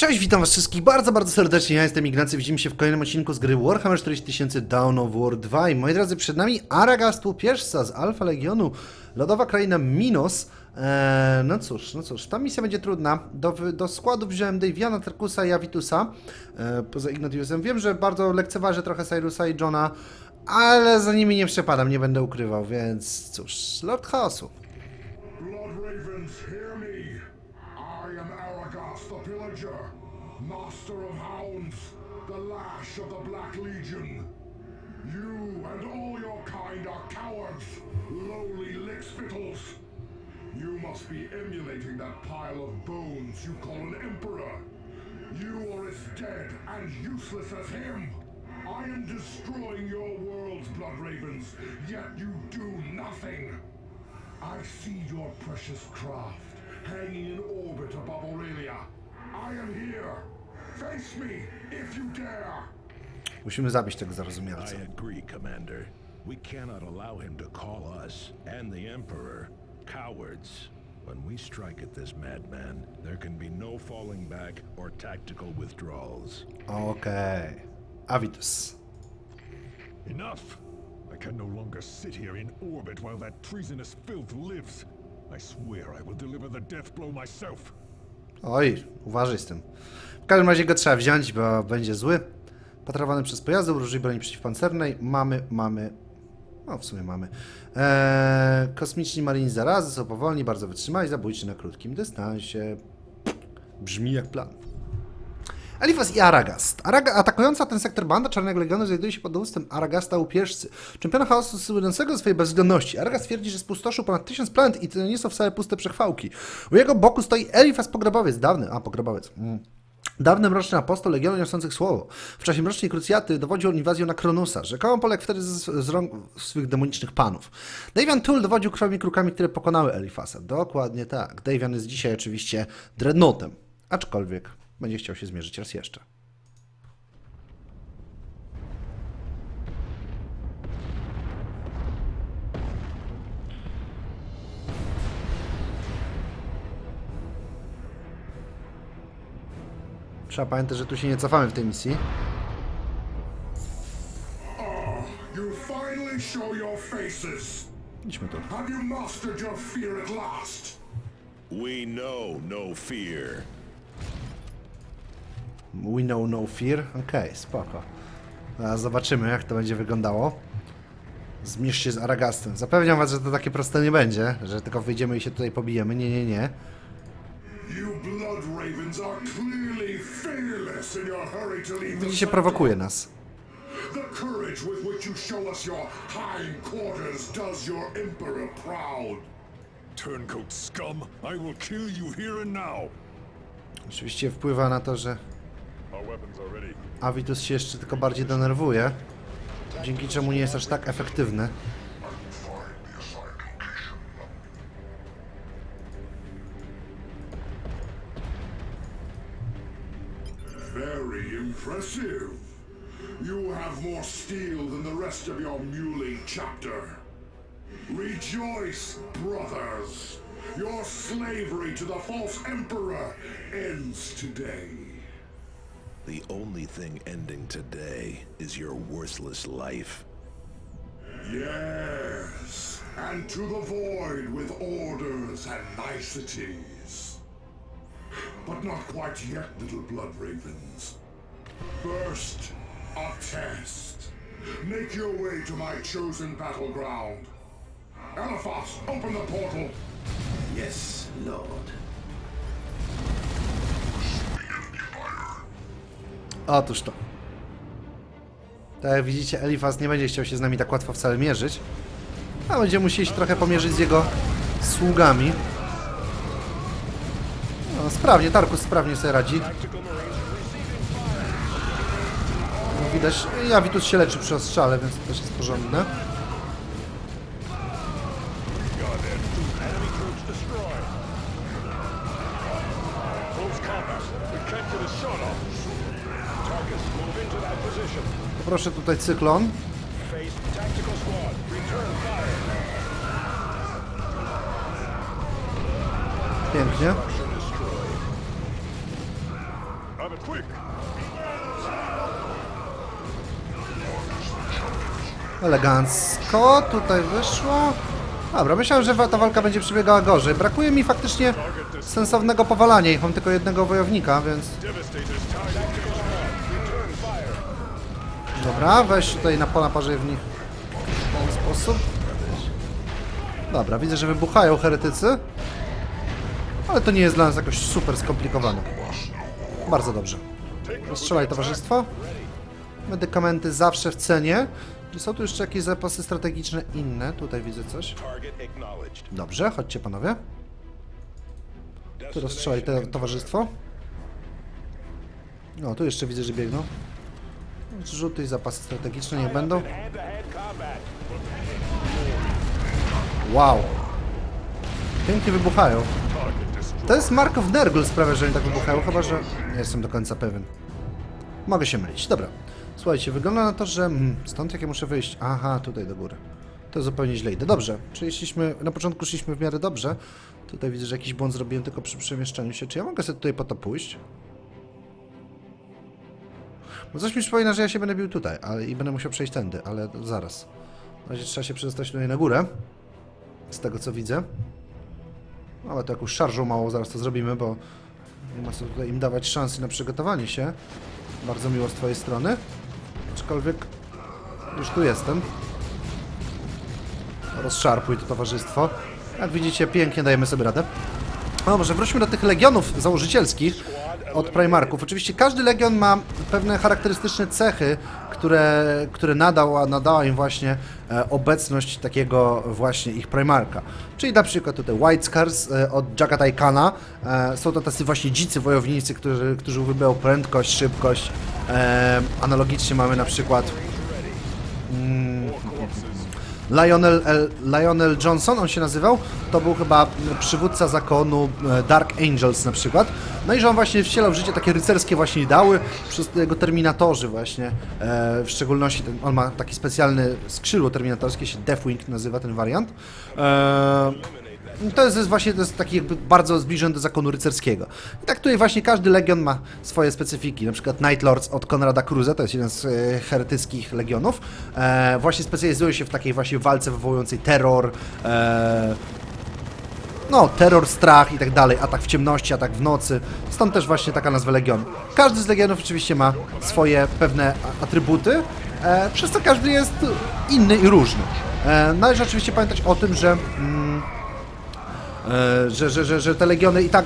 Cześć, witam was wszystkich bardzo, bardzo serdecznie. Ja jestem Ignacy, widzimy się w kolejnym odcinku z gry Warhammer 40000 Dawn of War 2 i moi drodzy, przed nami Aragast Łupieżca z Alfa Legionu, Lodowa Kraina Minos. Eee, no cóż, no cóż, ta misja będzie trudna. Do, do składu wziąłem Daviana, Terkusa i Avitusa, eee, poza Ignatiusem. Wiem, że bardzo lekceważę trochę Cyrusa i Johna, ale za nimi nie przepadam, nie będę ukrywał, więc cóż, Lord Chaosu. Must be emulating that pile of bones you call an emperor. You are as dead and useless as him. I am destroying your worlds, Blood Ravens, yet you do nothing. I see your precious craft hanging in orbit above Aurelia. I am here. Face me if you dare. Musimy zabić tego zarozumialca. I agree, Commander. We cannot allow him to call us and the Emperor cowards. When we strike at this madman, there can be no falling back or tactical withdrawals. Okej. Avitus. Enough! I can no longer sit here in orbit while that treasonous filth lives. I swear I will deliver the death blow myself. Oj, uważaj z tym. W każdym razie go trzeba wziąć, bo będzie zły. Patrowany przez pojazdy, użyj broni przeciwpancernej. Mamy, mamy... No, w sumie mamy. Eee, kosmiczni marini zarazy są powolni, bardzo wytrzymali, zabójczy na krótkim dystansie. Brzmi jak plan. Elifas i Aragast. Araga, atakująca ten sektor banda Czarnego Legionu znajduje się pod dowództwem Aragasta Łupieżcy, czempiona chaosu słynącego swojej bezwzględności. Aragast twierdzi, że spustoszył ponad tysiąc planet i to nie są wcale puste przechwałki. U jego boku stoi Elifas Pogrobowiec, dawny, a Pogrobowiec, mm. Dawny mroczny apostoł Legionu niosących słowo. W czasie mrocznej krucjaty dowodził on inwazją na Kronusa. Rzekomo poległ wtedy z, z rąk swych demonicznych panów. Davian Tull dowodził krwawymi krukami, które pokonały Elifasa. Dokładnie tak. Davian jest dzisiaj oczywiście dreadnoughtem. Aczkolwiek będzie chciał się zmierzyć raz jeszcze. Trzeba pamiętać, że tu się nie cofamy w tej misji. Idźmy tu. Have you mastered your fear at last? We know no fear. We know no fear. Okej, spoko. Zaraz zobaczymy, jak to będzie wyglądało. Zmierz się z Aragastem. Zapewniam was, że to takie proste nie będzie, że tylko wyjdziemy i się tutaj pobijemy. Nie, nie, nie. Widzicie, prowokuje nas. The courage with which you show us your hindquarters does your emperor proud. Turncoat scum, I will kill you here and now. Oczywiście wpływa na to, że Our weapons are ready. Avitus się jeszcze tylko bardziej denerwuje, dzięki czemu nie jest aż tak efektywny. Impressive. You have more steel than the rest of your muley chapter. Rejoice, brothers. Your slavery to the false emperor ends today. The only thing ending today is your worthless life. Yes, and to the void with orders and niceties. But not quite yet, little blood ravens. First, a test. Make your way to my chosen battleground. Eliphas, open the portal. Yes, Lord. Otóż to. Tak jak widzicie, Elifas nie będzie chciał się z nami tak łatwo wcale mierzyć. A będziemy musieli się trochę pomierzyć z jego sługami. No, sprawnie, Tarkus sprawnie sobie radzi. Widać, i Avitus się leczy przy ostrzale, więc to też jest porządne. Enemy troops destroyed. Close Elegancko tutaj wyszło. Dobra, myślałem, że ta walka będzie przebiegała gorzej. Brakuje mi faktycznie sensownego powalania ich. Mam tylko jednego wojownika, więc... Dobra, weź tutaj na ponaparzaj w nich w ten sposób. Dobra, widzę, że wybuchają heretycy. Ale to nie jest dla nas jakoś super skomplikowane. Bardzo dobrze. Rozstrzelaj towarzystwo. Medykamenty zawsze w cenie. Są tu jeszcze jakieś zapasy strategiczne inne? Tutaj widzę coś. Dobrze, chodźcie panowie. Tu rozstrzelaj te towarzystwo. No, tu jeszcze widzę, że biegną. Rzuty i zapasy strategiczne niech będą. Wow. Pięknie wybuchają. To jest Mark of Nergal sprawia, że oni tak wybuchają, chyba że nie jestem do końca pewien. Mogę się mylić. Dobra. Słuchajcie, wygląda na to, że... mm, Stąd jak ja muszę wyjść? Aha, tutaj do góry. To zupełnie źle idę. Dobrze, czyli. Na początku szliśmy w miarę dobrze. Tutaj widzę, że jakiś błąd zrobiłem tylko przy przemieszczaniu się. Czy ja mogę sobie tutaj po to pójść? Bo coś mi przypomina, że ja się będę bił tutaj, ale i będę musiał przejść tędy, ale zaraz. Na razie trzeba się przedostać tutaj na górę. Z tego co widzę. No, Ale to jakąś szarżą małą zaraz to zrobimy, bo nie ma co tutaj im dawać szansy na przygotowanie się. Bardzo miło z twojej strony. Aczkolwiek już tu jestem. Rozszarpuj to towarzystwo. Jak widzicie, pięknie dajemy sobie radę. No może wróćmy do tych legionów założycielskich od Primarków. Oczywiście każdy legion ma pewne charakterystyczne cechy, które, które nadał, nadała im właśnie e, obecność takiego właśnie ich Primarka. Czyli na przykład tutaj White Scars e, od Jagatai Kana. E, są to tacy właśnie dzicy wojownicy, którzy, którzy uwielbiają prędkość, szybkość. Analogicznie mamy na przykład Lionel, El, Lionel Johnson, on się nazywał, to był chyba przywódca zakonu e, Dark Angels na przykład. No i że on właśnie wcielał w życie takie rycerskie właśnie ideały przez jego terminatorzy właśnie, e, w szczególności ten, on ma taki specjalny skrzydło terminatorskie, się Deathwing nazywa ten wariant. E, to jest, właśnie to jest taki jakby bardzo zbliżony do zakonu rycerskiego. I tak tutaj właśnie każdy legion ma swoje specyfiki. Na przykład Night Lords od Konrada Cruza, to jest jeden z e, heretyckich legionów. E, właśnie specjalizują się w takiej właśnie walce wywołującej terror, e, no, terror, strach i tak dalej, atak w ciemności, atak w nocy. Stąd też właśnie taka nazwa legionu. Każdy z legionów oczywiście ma swoje pewne atrybuty, e, przez co każdy jest inny i różny. E, należy oczywiście pamiętać o tym, że mm, że, że, że, że te legiony i tak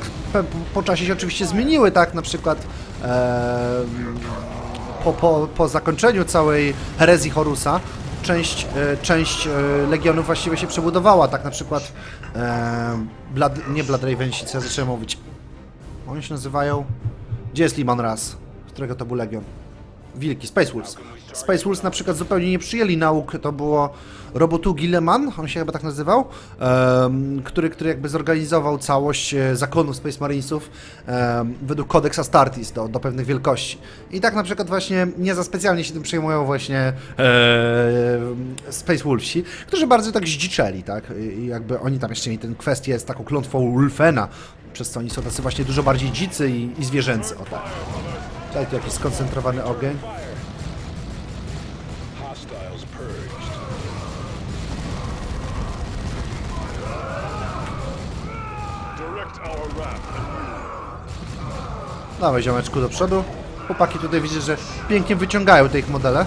po czasie się oczywiście zmieniły, tak, na przykład e, po, po, po zakończeniu całej herezji Horusa część, e, część e, legionów właściwie się przebudowała, tak na przykład e, nie Blood Ravensi, co ja zacząłem mówić. Oni się nazywają... Gdzie jest Limon Ras? Którego to był legion? Wilki, Space Wolves. Space Wolves na przykład zupełnie nie przyjęli nauk, to było Robotu Gilleman, on się chyba tak nazywał, em, który, który jakby zorganizował całość e, zakonu Space Marinesów em, według kodeks Astartes do, do pewnych wielkości. I tak na przykład właśnie nie za specjalnie się tym przejmują właśnie e, Space Wolvesi, którzy bardzo tak zdziczeli, tak? I jakby oni tam jeszcze mieli tę kwestię z taką klątwą Ulfena, przez co oni są tacy właśnie dużo bardziej dzicy i, i zwierzęcy, o tak. Tutaj tu jakiś skoncentrowany ogień. Dawaj ziomeczku do przodu. Chłopaki tutaj widzę, że pięknie wyciągają te ich modele.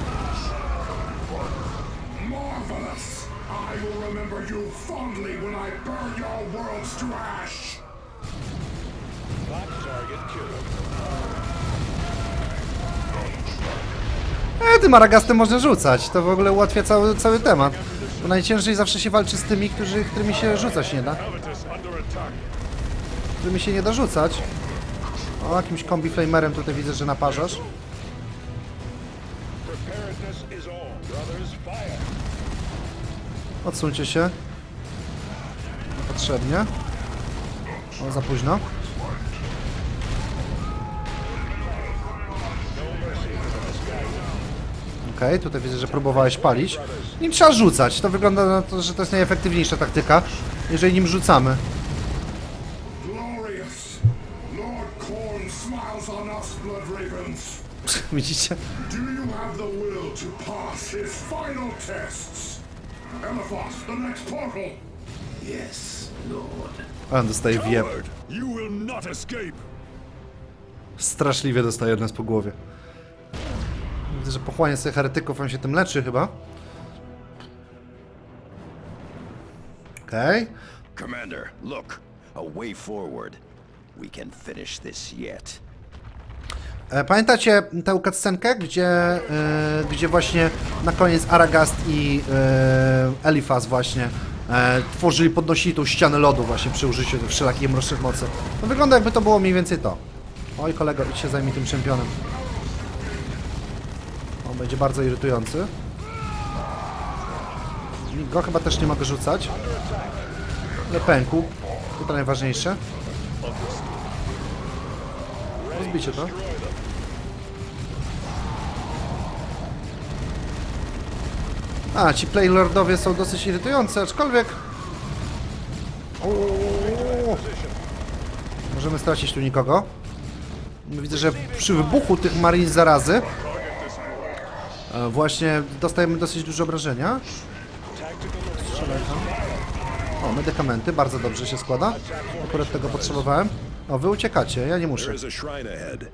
Tym Aragastem można rzucać. To w ogóle ułatwia cały, cały temat. Bo najciężej zawsze się walczy z tymi, którzy, którymi się rzucać nie da. Którymi się nie da rzucać. O, jakimś kombi flamerem tutaj widzę, że naparzasz. Odsuńcie się. Niepotrzebnie. O, za późno. Okej, tutaj widzę, że próbowałeś palić. Nim trzeba rzucać. To wygląda na to, że to jest najefektywniejsza taktyka, jeżeli nim rzucamy. Glorious! Lord Corn smiles on us, Blood Ravens. Widzicie? Do you have the will to pass his final tests? Elephas, the next portal. Yes, Lord. A on dostaje wieb. Coward! You will not escape! Straszliwie dostaje od nas po głowie. Widzę, że pochłania sobie heretyków, on się tym leczy chyba. Okej. Commander, look. A way forward. We can finish this yet. E, Pamiętacie tę cutscenkę, gdzie, e, gdzie właśnie na koniec Aragast i Elifas właśnie e, tworzyli, podnosili tą ścianę lodu właśnie przy użyciu wszelakich mrocznych mocy. No wygląda jakby to było mniej więcej to. Oj kolego, idź się zajmij tym czempionem. On będzie bardzo irytujący. Go chyba też nie mogę rzucać. Ale pękł. To najważniejsze. Rozbicie to. A, ci playlordowie są dosyć irytujący, aczkolwiek... Uuu. Możemy stracić tu nikogo. Widzę, że przy wybuchu tych Marines zarazy e, właśnie dostajemy dosyć duże obrażenia. Strzelaj tam. O, medykamenty, bardzo dobrze się składa. Akurat tego potrzebowałem. O, wy uciekacie, ja nie muszę. There is a shrine ahead.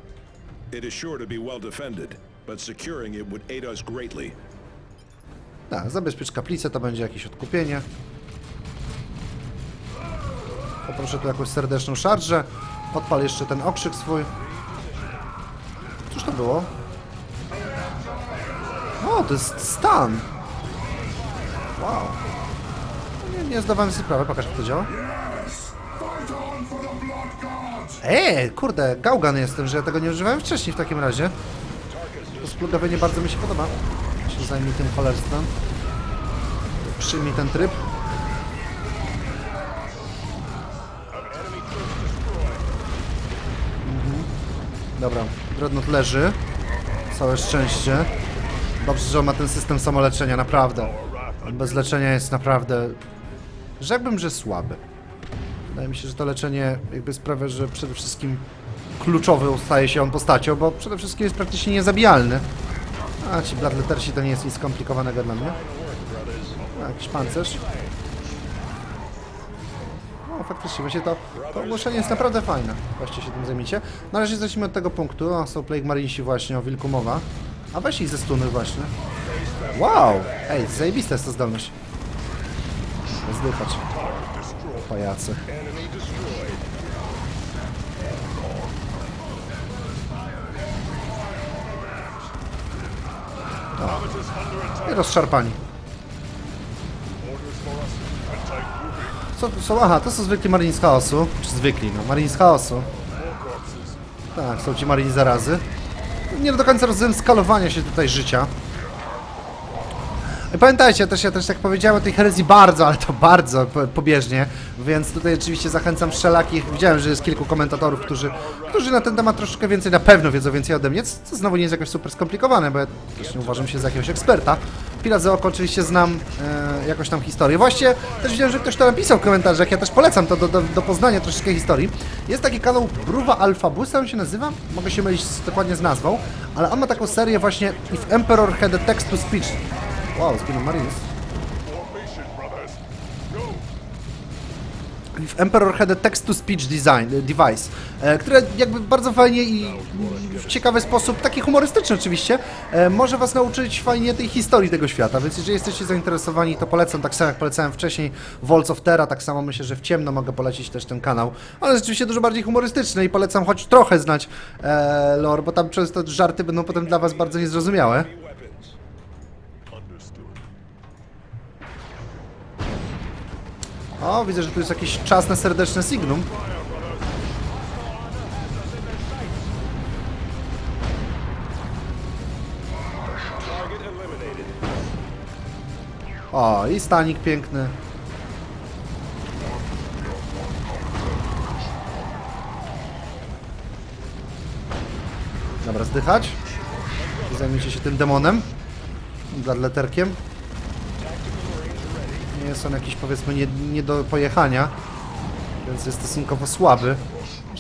It is sure to be well defended, but securing it would aid us greatly. Tak, zabezpiecz kaplicę, to będzie jakieś odkupienie. Poproszę tu jakąś serdeczną szarżę. Odpal jeszcze ten okrzyk swój. Cóż to było? O, to jest stan. Wow. Nie, nie zdawałem sobie sprawy, pokaż jak to działa. Eee, kurde, gałgan jestem, że ja tego nie używałem wcześniej w takim razie. To splugowanie bardzo mi się podoba. Się zajmij tym cholerstwem. Przyjmij ten tryb. Mhm. Dobra, Dreadnought leży. Całe szczęście. Dobrze, że on ma ten system samoleczenia, naprawdę. Bez leczenia jest naprawdę... Rzekłbym, że słaby. Wydaje mi się, że to leczenie jakby sprawia, że przede wszystkim kluczowy staje się on postacią, bo przede wszystkim jest praktycznie niezabijalny. A ci Bloodlettersi to nie jest nic skomplikowanego dla mnie. A, jakiś pancerz. No faktycznie, właśnie to, to ogłoszenie jest naprawdę fajne. Właśnie się tym zajmijcie. Na razie zacznijmy od tego punktu. O, są Plague Marinesi właśnie, o wilku mowa. A weź ich ze stuny właśnie. Wow! Ej, zajebista jest ta zdolność. Zdychać. Pajacy. O. I rozszarpani. Co są? Aha, to są zwykli Marines Chaosu. Czy zwykli, no. Marines Chaosu. Tak, są ci Marines zarazy. Nie do końca rozumiem skalowania się tutaj życia. Pamiętajcie, też ja też tak powiedziałem o tej herezji bardzo, ale to bardzo po- pobieżnie, więc tutaj oczywiście zachęcam wszelakich. Widziałem, że jest kilku komentatorów, którzy, którzy na ten temat troszeczkę więcej na pewno wiedzą więcej ode mnie, co znowu nie jest jakoś super skomplikowane, bo ja też nie uważam się za jakiegoś eksperta. Pilat za oko oczywiście znam e, jakoś tam historię. Właściwie też widziałem, że ktoś to napisał w komentarzach, ja też polecam to do, do, do poznania troszeczkę historii. Jest taki kanał Bruwa Alpha Boost, on się nazywa, mogę się mylić z, dokładnie z nazwą, ale on ma taką serię właśnie If Emperor had a text to speech. Wow, zginął Marines. W Emperor had a text-to-speech design, e, device, e, które jakby bardzo fajnie i w ciekawy sposób, taki humorystyczny oczywiście, e, może Was nauczyć fajnie tej historii tego świata, więc jeżeli jesteście zainteresowani, to polecam, tak samo jak polecałem wcześniej Walls of Terra, tak samo myślę, że w ciemno mogę polecić też ten kanał, ale rzeczywiście dużo bardziej humorystyczny i polecam choć trochę znać lore, bo tam często żarty będą potem dla Was bardzo niezrozumiałe. O, widzę, że tu jest jakiś czas na serdeczne signum. O, i stanik piękny. Dobra, zdychać. Zajmijcie się tym demonem. Bladleterkiem. Nie jest on jakiś powiedzmy nie, nie do pojechania, więc jest stosunkowo słaby.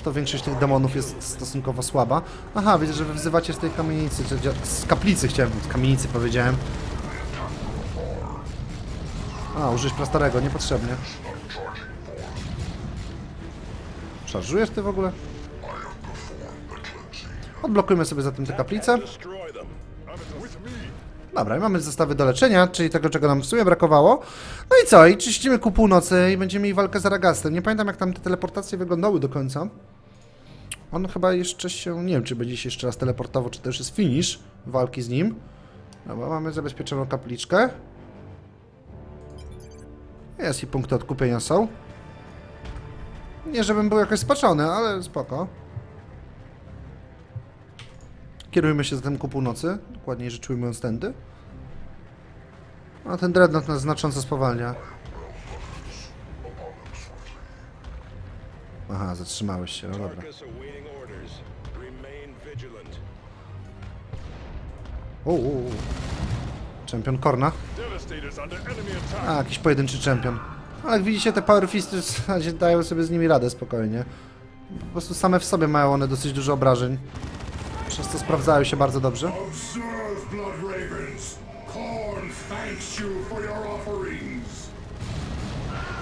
to większość tych demonów jest stosunkowo słaba. Aha, widzę, że wy wzywacie z tej kamienicy, z kaplicy chciałem, z kamienicy powiedziałem. A, użyłeś prostarego, niepotrzebnie. Szarżujesz ty w ogóle? Odblokujmy sobie zatem tę kaplicę. Dobra, i mamy zestawy do leczenia, czyli tego, czego nam w sumie brakowało. No i co? I czyścimy ku północy i będziemy mieli walkę z Aragastem. Nie pamiętam, jak tam te teleportacje wyglądały do końca. On chyba jeszcze się... Nie wiem, czy będzie się jeszcze raz teleportował, czy już jest finish walki z nim. Dobra, mamy zabezpieczoną kapliczkę. Jest i punkty odkupienia są. Nie, żebym był jakoś spaczony, ale spoko. Kierujmy się zatem ku północy, dokładniej rzecz ujmując tędy. A ten dreadnought nas znacząco spowalnia. Aha, zatrzymałeś się, no dobra. O. Czempion Korna. A, jakiś pojedynczy czempion. Ale jak widzicie, te Power Fisty dają sobie z nimi radę spokojnie. Po prostu same w sobie mają one dosyć dużo obrażeń. Przez to sprawdzają się bardzo dobrze.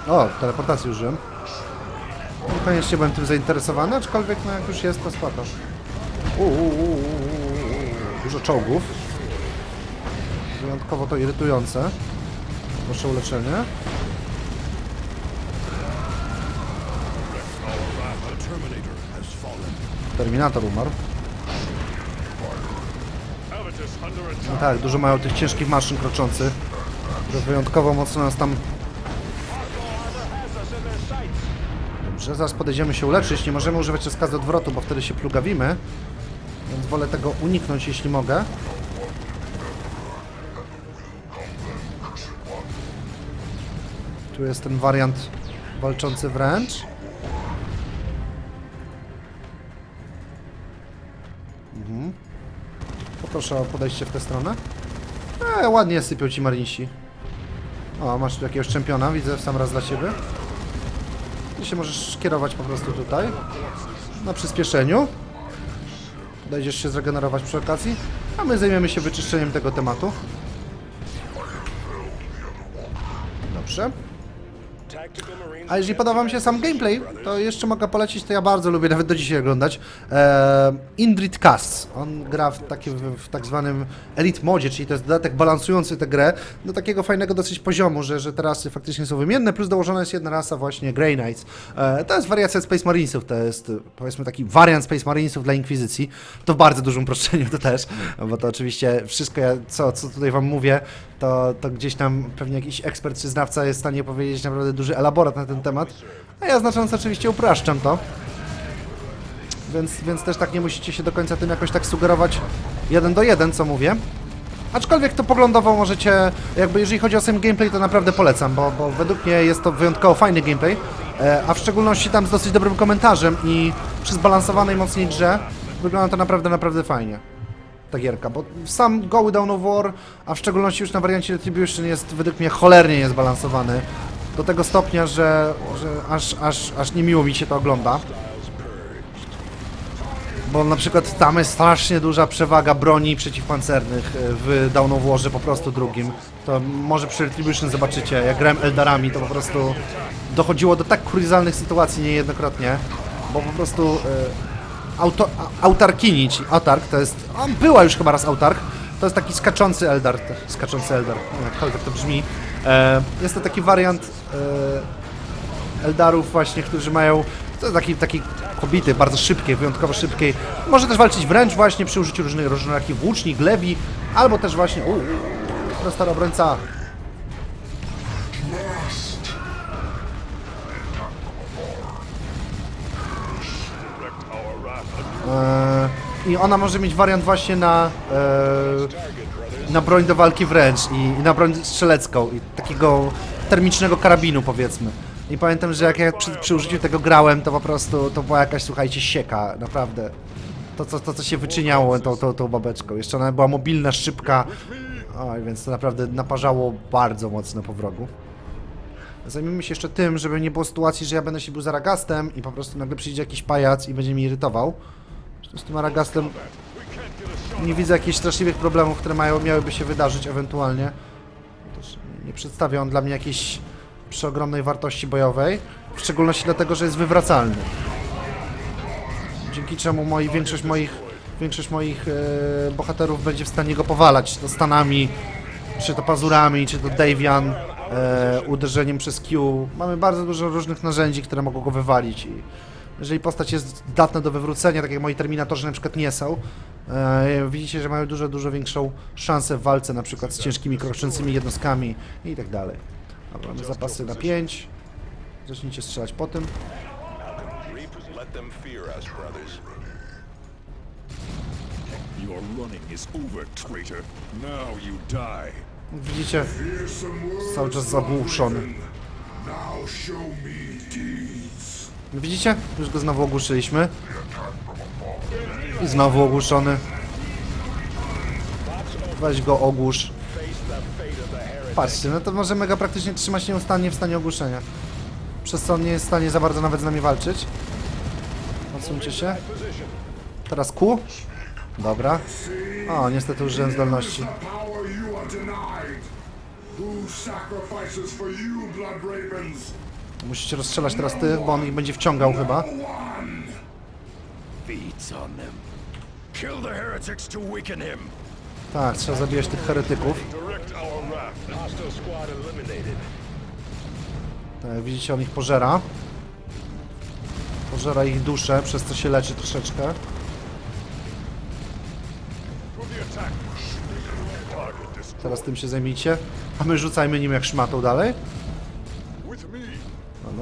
O, teleportację użyłem. Niekoniecznie byłem tym zainteresowany, aczkolwiek no jak już jest, to spoko. Dużo czołgów. Wyjątkowo to irytujące. Proszę o leczenie. The Terminator has fallen. Terminator umarł. No tak, dużo mają tych ciężkich maszyn kroczących. które wyjątkowo mocno nas tam... Dobrze, zaraz podejdziemy się uleczyć. Nie możemy używać rozkazu odwrotu, bo wtedy się plugawimy. Więc wolę tego uniknąć, jeśli mogę. Tu jest ten wariant walczący wręcz. Poproszę o podejście w tę stronę. E, ładnie sypią ci marinsi. O, masz tu jakiegoś czempiona, widzę w sam raz dla ciebie. Ty się możesz kierować po prostu tutaj. Na przyspieszeniu. Dojdziesz się zregenerować przy okazji. A my zajmiemy się wyczyszczeniem tego tematu. Dobrze. A jeżeli podoba mi się sam gameplay, to jeszcze mogę polecić, to ja bardzo lubię, nawet do dzisiaj oglądać. E, Indrid Casts. On gra w, taki, w, tak zwanym Elite Modzie, czyli to jest dodatek balansujący tę grę do takiego fajnego dosyć poziomu, że, że te rasy faktycznie są wymienne, plus dołożona jest jedna rasa właśnie Grey Knights. E, to jest wariacja Space Marinesów, to jest powiedzmy taki wariant Space Marinesów dla Inkwizycji. To w bardzo dużym uproszczeniu to też, bo to oczywiście wszystko, ja, co, co tutaj wam mówię, to, to gdzieś tam pewnie jakiś ekspert czy znawca jest w stanie powiedzieć naprawdę duży elaborat na ten temat. A ja znacząco oczywiście upraszczam to. Więc, więc też tak nie musicie się do końca tym jakoś tak sugerować jeden do jeden, co mówię. Aczkolwiek to poglądowo możecie, jakby jeżeli chodzi o sam gameplay, to naprawdę polecam, bo, bo według mnie jest to wyjątkowo fajny gameplay, e, a w szczególności tam z dosyć dobrym komentarzem i przy zbalansowanej mocniej grze wygląda to naprawdę, naprawdę fajnie. Ta gierka, bo sam goły Dawn of War, a w szczególności już na wariancie Retribution jest według mnie cholernie niezbalansowany. Do tego stopnia, że, że aż, aż, aż niemiło mi się to ogląda. Bo na przykład tam jest strasznie duża przewaga broni przeciwpancernych e, w Dawn of Warze po prostu drugim. To może przy Retribution zobaczycie, jak grałem Eldarami, to po prostu dochodziło do tak kuriozalnych sytuacji niejednokrotnie, bo po prostu e, auto, autarkini, czyli autark, to jest, on była już chyba raz autark, to jest taki skaczący Eldar, skaczący Eldar, jakkolwiek to brzmi. E, jest to taki wariant e, Eldarów właśnie, którzy mają taki, taki kobity, bardzo szybkiej, wyjątkowo szybkiej. Może też walczyć wręcz właśnie przy użyciu różnych różnorakich włóczni, glewi, albo też właśnie, uuu, prosta obrońca. Eee, I ona może mieć wariant właśnie na, eee, na broń do walki wręcz i, i na broń strzelecką i takiego termicznego karabinu powiedzmy. I pamiętam, że jak ja przy, przy użyciu tego grałem, to po prostu to była jakaś, słuchajcie, sieka, naprawdę. To, co, to, co się wyczyniało tą, tą, tą babeczką. Jeszcze ona była mobilna, szybka. Oj, więc to naprawdę naparzało bardzo mocno po wrogu. Zajmijmy się jeszcze tym, żeby nie było sytuacji, że ja będę się był za Ragastem i po prostu nagle przyjdzie jakiś pajac i będzie mnie irytował. Z tym Ragastem nie widzę jakichś straszliwych problemów, które mają, miałyby się wydarzyć ewentualnie. Nie przedstawia on dla mnie jakiejś przeogromnej wartości bojowej, w szczególności dlatego, że jest wywracalny. Dzięki czemu moi, większość moich, większość moich e, bohaterów będzie w stanie go powalać, czy to stanami, czy to pazurami, czy to Davian, e, uderzeniem przez Q. Mamy bardzo dużo różnych narzędzi, które mogą go wywalić i jeżeli postać jest zdatna do wywrócenia, tak jak moi Terminatorzy na przykład nie są, e, widzicie, że mają dużo, dużo większą szansę w walce na przykład z ciężkimi, kroczącymi jednostkami i tak dalej. Dobra, mamy zapasy na 5. Zacznijcie strzelać po tym. Let them fear us, brothers. Your running is over, traitor. Now you die. Widzicie, cały czas zagłuszony. Now show me deeds. Widzicie? Już go znowu ogłuszyliśmy. I znowu ogłuszony. Weź go ogłusz. Patrzcie, no to możemy go praktycznie trzymać nieustannie w stanie ogłuszenia. Przez co on nie jest w stanie za bardzo nawet z nami walczyć. Odsuńcie się. Teraz Q. Dobra. O, niestety użyłem zdolności. Who sacrifices for you, Blood Ravens? Musicie rozstrzelać teraz tych, bo on ich będzie wciągał chyba. Tak, trzeba zabijać tych heretyków. Tak, widzicie, on ich pożera. Pożera ich duszę, przez co się leczy troszeczkę. Teraz tym się zajmijcie. A my rzucajmy nim jak szmatą dalej.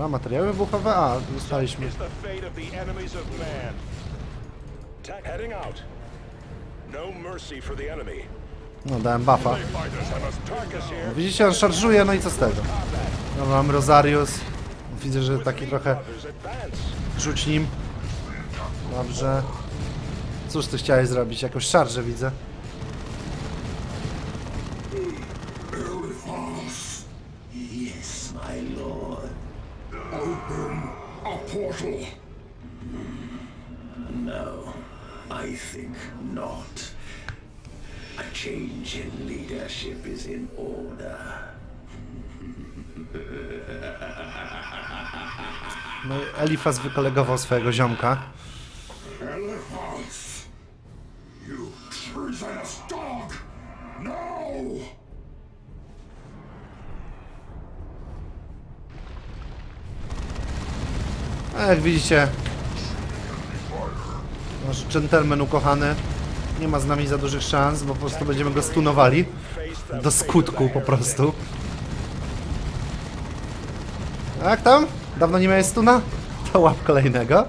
Dobra, materiały wybuchowe. A, dostaliśmy. Is the fate of the enemies of man. Attack heading out. No mercy for the enemy. No, dałem buffa. Fighters have us Tarkus here. Widzicie, on szarżuje, no i co z tego? Dobra, mam Rosarius. Widzę, że taki trochę advance. rzuć nim. Dobrze. Cóż ty chciałeś zrobić? Jakąś szarżę widzę. Yes, my lord. Portal. No, I think not. A change in leadership is in order. No Elifas wykolegował swojego ziomka. Jak widzicie, nasz gentleman ukochany nie ma z nami za dużych szans, bo po prostu będziemy go stunowali do skutku po prostu. Jak tam? Dawno nie miałeś stuna? To łap kolejnego.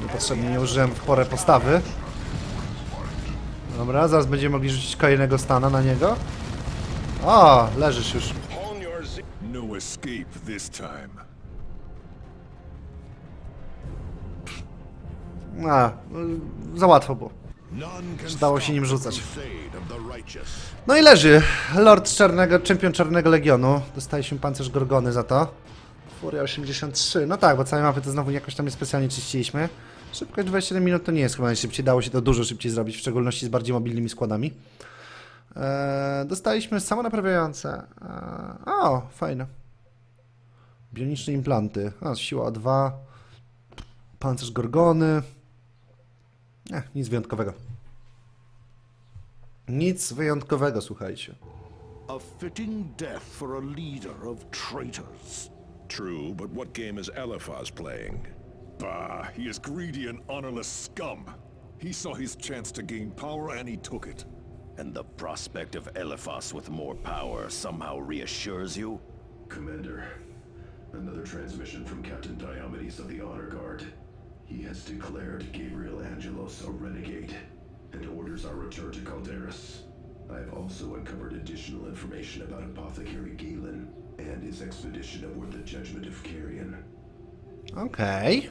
Niepotrzebnie nie użyłem w porę postawy. Dobra, zaraz będziemy mogli rzucić kolejnego stana na niego. O, leżysz już. No escape this time. A, za łatwo było. Dało się nim rzucać. No i leży. Lord Czarnego, czempion Czarnego Legionu. Dostaliśmy pancerz Gorgony za to. Furia 83. No tak, bo całej mapy to znowu jakoś tam nie specjalnie czyściliśmy. Szybkość 27 minut to nie jest chyba najszybciej. Dało się to dużo szybciej zrobić, w szczególności z bardziej mobilnymi składami. Eee, dostaliśmy samonaprawiające. Eee, o, fajne. Bioniczne implanty. A, siła 2. Pancerz Gorgony. Nie, nic wyjątkowego. Nic wyjątkowego, słuchajcie. A fitting death for a leader of traitors. True, but what game is Eliphaz playing? Bah, he is greedy and honorless scum. He saw his chance to gain power and he took it. And the prospect of Eliphas with more power somehow reassures you? Commander, another transmission from Captain Diomedes of the Honor Guard. He has declared Gabriel Angelos a renegade and orders our return to Calderis. I have also uncovered additional information about Apothecary Galen and his expedition aboard the Judgment of Carrion. Okej.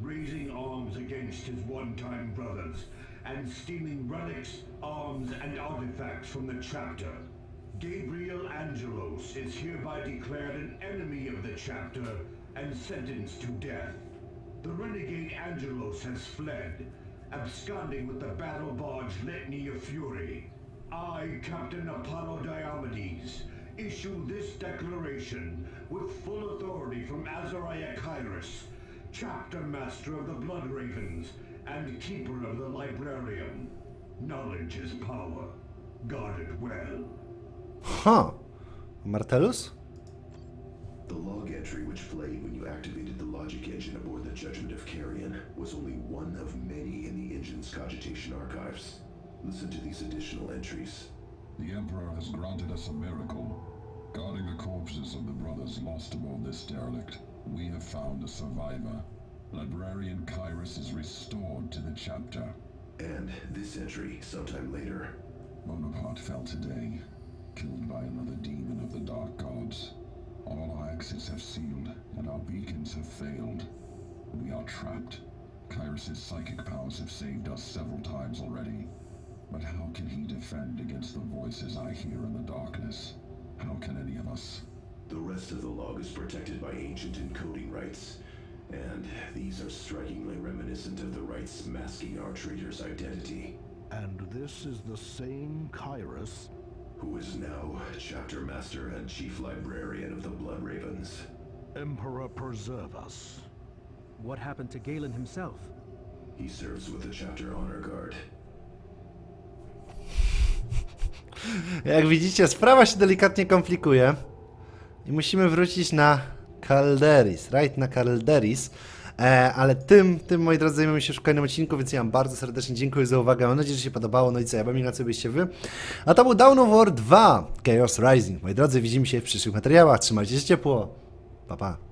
raising arms against his one-time brothers, and stealing relics, arms, and artifacts from the chapter. Gabriel Angelos is hereby declared an enemy of the chapter and sentenced to death. The renegade Angelos has fled, absconding with the battle barge Litany of Fury. I, Captain Apollo Diomedes, issue this declaration with full authority from Azariah Kyrus, chapter master of the Blood Ravens and keeper of the Librarium. Knowledge is power. Guard it well. Huh. Martellus? The log entry which played when you activated the logic engine aboard the Judgment of Carrion was only one of many in the engine's cogitation archives. Listen to these additional entries. The Emperor has granted us a miracle. Guarding the corpses of the brothers lost aboard this derelict, we have found a survivor. Librarian Kyrus is restored to the chapter. And this entry, sometime later. Bonaparte fell today, killed by another demon of the Dark Gods. All our exits have sealed, and our beacons have failed. We are trapped. Kyrus's psychic powers have saved us several times already. But how can he defend against the voices I hear in the darkness? How can any of us? The rest of the log is protected by ancient encoding rights. And these are strikingly reminiscent of the rights masking our traitor's identity. And this is the same Kyrus? Who is now chapter master and chief librarian of the Blood Ravens. Emperor preserve us. What happened to Galen himself? He serves with the chapter honor guard. Jak widzicie, sprawa się delikatnie komplikuje. I musimy wrócić na Calderis, right? Na Calderis. E, ale tym, tym, moi drodzy, zajmiemy się w kolejnym odcinku, więc ja wam bardzo serdecznie dziękuję za uwagę. Mam nadzieję, że się podobało. No i co, ja bym na co byście wy. A to był Dawn of War 2 Chaos Rising. Moi drodzy, widzimy się w przyszłych materiałach. Trzymajcie się ciepło. Pa, pa.